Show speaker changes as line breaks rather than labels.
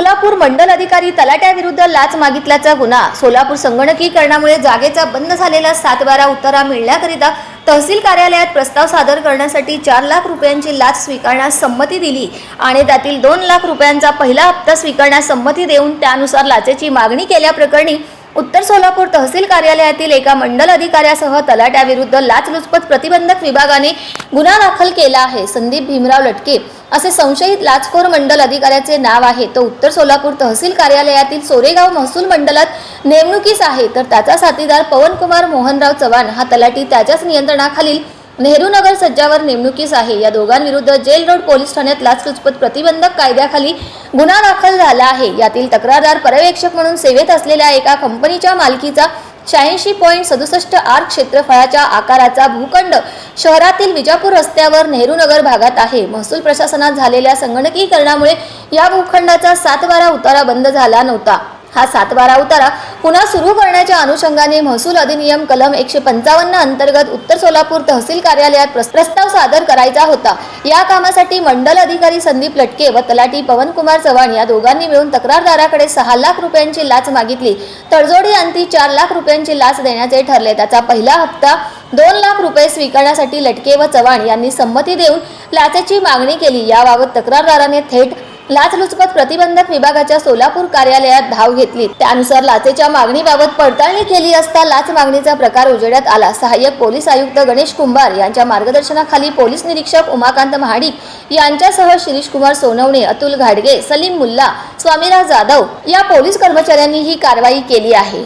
सोलापूर मंडल अधिकारी तलाट्याविरुद्ध लाच मागितल्याचा गुन्हा. सोलापूर संगणकीकरणामुळे जागेचा बंद झालेला सातबारा उतारा मिळण्याकरिता तहसील कार्यालयात प्रस्ताव सादर करण्यासाठी चार लाख रुपयांची लाच स्वीकारण्यास संमती दिली आणि त्यातील दोन लाख रुपयांचा पहिला हप्ता स्वीकारण्यास संमती देऊन त्यानुसार लाचेची मागणी केल्याप्रकरणी उत्तर सोलापूर तहसील कार्यालयातील एका मंडल अधिकाऱ्यासह तलाट्याविरुद्ध लाचलुचपत प्रतिबंधक विभागाने गुन्हा दाखल केला आहे. संदीप भीमराव लटके असे संशयित लाचखोर मंडल अधिकाऱ्याचे नाव आहे. तो उत्तर सोलापूर तहसील कार्यालयातील सोरेगाव महसूल मंडलात नेमणुकीस आहे. तर त्याचा साथीदार पवनकुमार मोहनराव चव्हाण हा तलाठी त्याच्याच नियंत्रणाखालील नेहरू नगर सज्जावर नेमणुकीस आहे. या दोघांविरुद्ध जेल रोड पोलीस ठाण्यात लाचलुचपत प्रतिबंधक कायद्याखाली गुन्हा दाखल झाला आहे. यातील तक्रारदार पर्यवेक्षक म्हणून सेवेत असलेल्या एका कंपनीच्या मालकीचा शहाऐंशी पॉईंट सदुसष्ट आर क्षेत्रफळाच्या आकाराचा भूखंड शहरातील विजापूर रस्त्यावर नेहरू नगर भागात आहे. महसूल प्रशासनात झालेल्या संगणकीकरणामुळे या भूखंडाचा सातबारा उतारा बंद झाला नव्हता. हा सातबारा उतारा पुन्हा सुरू करण्याच्या अनुषंगाने महसूल अधिनियम कलम एकशे पंचावन्न अंतर्गत उत्तर सोलापूर तहसील कार्यालयात प्रस्ताव सादर करायचा होता. या कामासाठी मंडल अधिकारी संदीप लटके व तलाटी पवनकुमार चव्हाण या दोघांनी मिळून तक्रारदाराकडे सहा लाख रुपयांची लाच मागितली. तडजोडी अंती चार लाख रुपयांची लाच देण्याचे ठरले. त्याचा पहिला हप्ता दोन लाख रुपये स्वीकारण्यासाठी लटके व चव्हाण यांनी संमती देऊन लाचेची मागणी केली. याबाबत तक्रारदाराने थेट लाचलुचपत प्रतिबंधक विभागाच्या सोलापूर कार्यालयात धाव घेतली. त्यानुसार लाचेच्या मागणीबाबत पडताळणी केली असता लाच मागणीचा प्रकार उजेडात आला. सहाय्यक पोलीस आयुक्त गणेश कुंभार यांच्या मार्गदर्शनाखाली पोलीस निरीक्षक उमाकांत महाडिक यांच्यासह शिरीष कुमार सोनवणे अतुल घाडगे सलीम मुल्ला स्वामीराव जाधव या पोलीस कर्मचाऱ्यांनी ही कारवाई केली आहे.